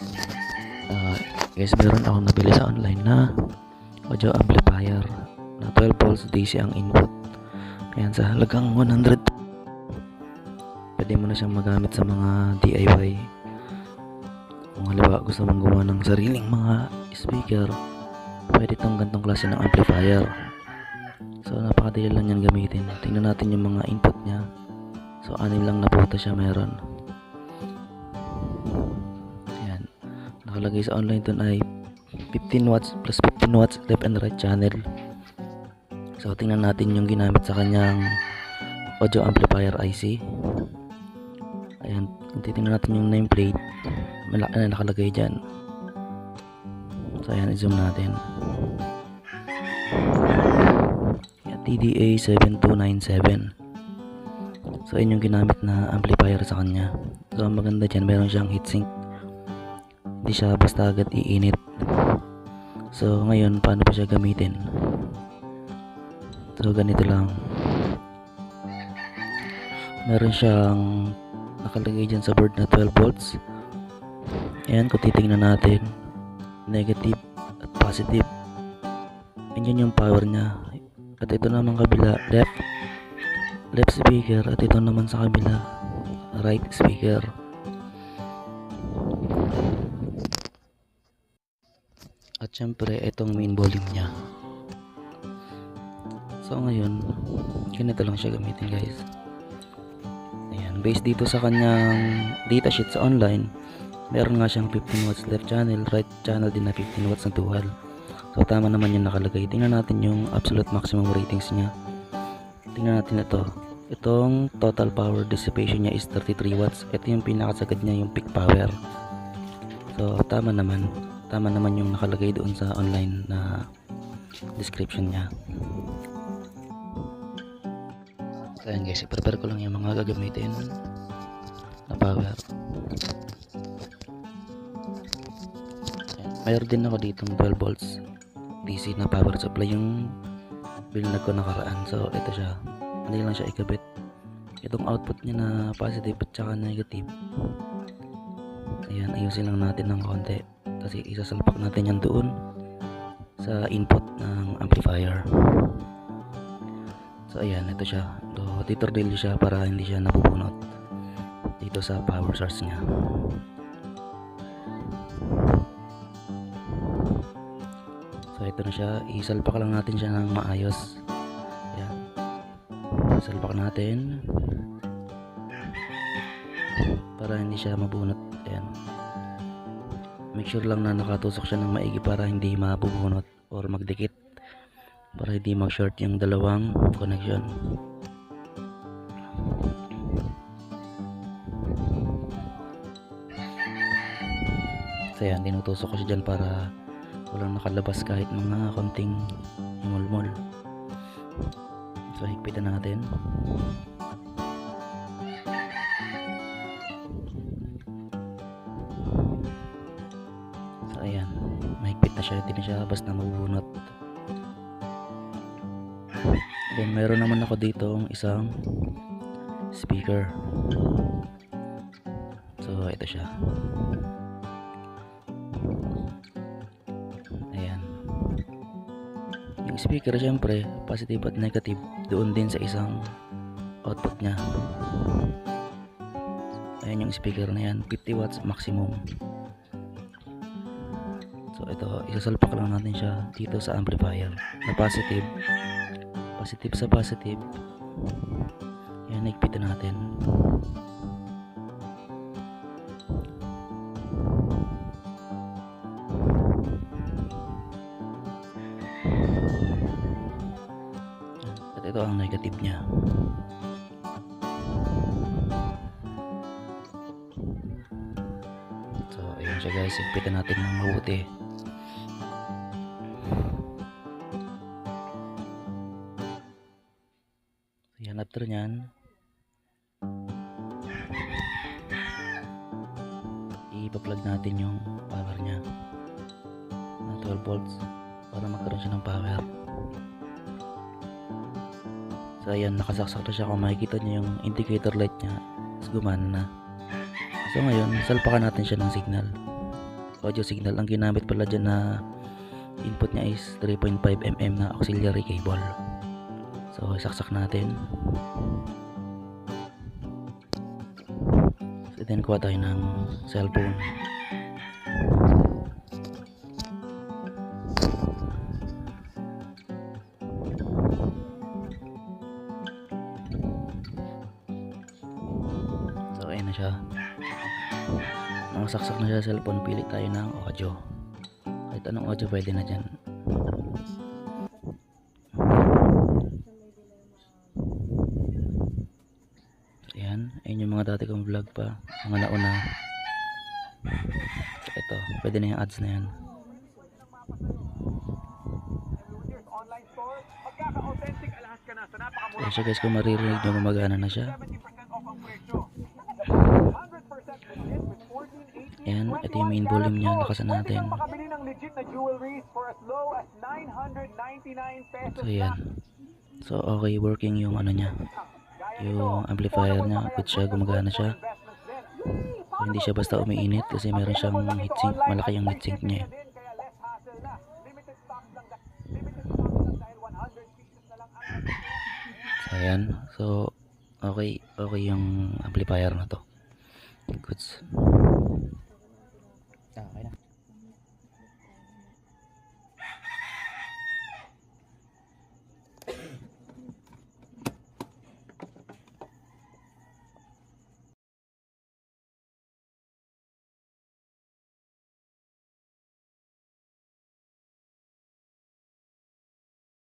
Ah, guys, meron akong nabili sa online na audio amplifier na 12 volts DC ang input. Ayan, sa halagang 100. Pwede mo na siyang magamit sa mga DIY. Kung halimbawa gusto mong gumawa ng sariling mga speaker, pwede itong gantong klase ng amplifier. So, napakadali lang yan gamitin. Tingnan natin yung mga input niya. So, anim lang na puta siya meron. Nakalagay sa online dun ay 15 watts plus 15 watts left and right channel. So, tingnan natin yung ginamit sa kanyang audio amplifier IC. Ayan, titingnan natin yung nameplate, malaki na nakalagay dyan. So, ayan, i-zoom natin. Ayan, TDA 7297. So, yun yung ginamit na amplifier sa kanya. So, ang maganda dyan, meron siyang heatsink. Hindi siya basta agad iinit. So, ngayon, paano pa siya gamitin? So, ganito lang. Meron siyang nakalagay dyan sa board na 12 volts. Ayan, kung titingnan natin, negative at positive. Ayan yung power niya. At ito naman kabila, left left speaker at ito naman sa kabila right speaker at syempre itong main volume niya. So ngayon ganito lang siya gamitin guys. Ayan based dito sa kanyang datasheet sa online meron nga siyang 15 watts left channel right channel din na 15 watts na dual so tama naman yung nakalagay. Tingnan natin yung absolute maximum ratings niya. Tingnan natin ito. Itong total power dissipation niya is 33 watts. Ito yung pinakasagad niya yung peak power. So tama naman tama naman yung nakalagay doon sa online na description niya. So ayan guys i-prepare ko lang yung mga gagamitin. Na power mayroon din ako ditong 12 volts DC na power supply yung binlag ko nakaraan. So ito siya. Hindi lang siya ikabit. Itong output niya na positive at saka negative. Ayan ayusin lang natin ng konti kasi isasalpak natin yan doon sa input ng amplifier. So ayan ito siya. So titornilyo siya para hindi siya nabubunot dito sa power source niya. So ito na siya. Isalpak lang natin siya ng maayos. Ayan. Salpak natin. Para hindi siya mabunot. Ayan make sure lang na nakatusok siya ng maigi para hindi mabubunot or magdikit. Para hindi mag short yung dalawang connection. So ayan tinutusok ko siya dyan para walang nakalabas kahit mga konting mulmol So, higpitan natin. Na siya. Hindi na siya basta mabubunot. Then, meron naman ako dito isang speaker. So, ito siya. Ayan. Yung speaker, syempre, positive at negative, doon din sa isang output niya. Ayan yung speaker na yan, 50 watts maximum. Ito, isasalpak lang natin siya dito sa amplifier na positive. Positive sa positive. Ayan, nagpitan natin. At ito ang negative niya. So, ayun siya guys. Higpitan natin ng mabuti. After nyan. I-plug natin yung power niya. Na 12 volts para magkaroon siya ng power. So ayan, nakasaksak na siya kung makikita niyo yung indicator light niya. Tapos gumana na. So ngayon, salpakan natin siya ng signal. audio signal. Ang ginamit pala dyan na input niya is 3.5mm na auxiliary cable. So, saksak natin. So, then kuha tayo ng cellphone. So, ayun na siya. Nakasaksak na siya cellphone, pili tayo ng audio. Kahit anong audio pwede na dyan. Pa. Mga nauna. So, ito. Pwede na yung ads na yan. Ayan siya guys, kung maririnig nyo, gumagana na siya. 70% off ang presyo. 100% legit with 14, 18, Ayan, ito yung main volume niya. Lakasan natin. kang makabili ng legit na jewelries for as low as 999 pesos So, ayan. So, okay, working yung ano niya. Yung amplifier niya, good siya, gumagana siya. Hindi siya basta umiinit kasi meron siyang heatsink. Malaki yung heatsink niya. eh. Kaya less hassle na. Limited stock lang, da- limited stock lang dahil 100 pieces na lang ang So, ayan. So, okay, okay yung amplifier na to. Goods. Ah, okay na.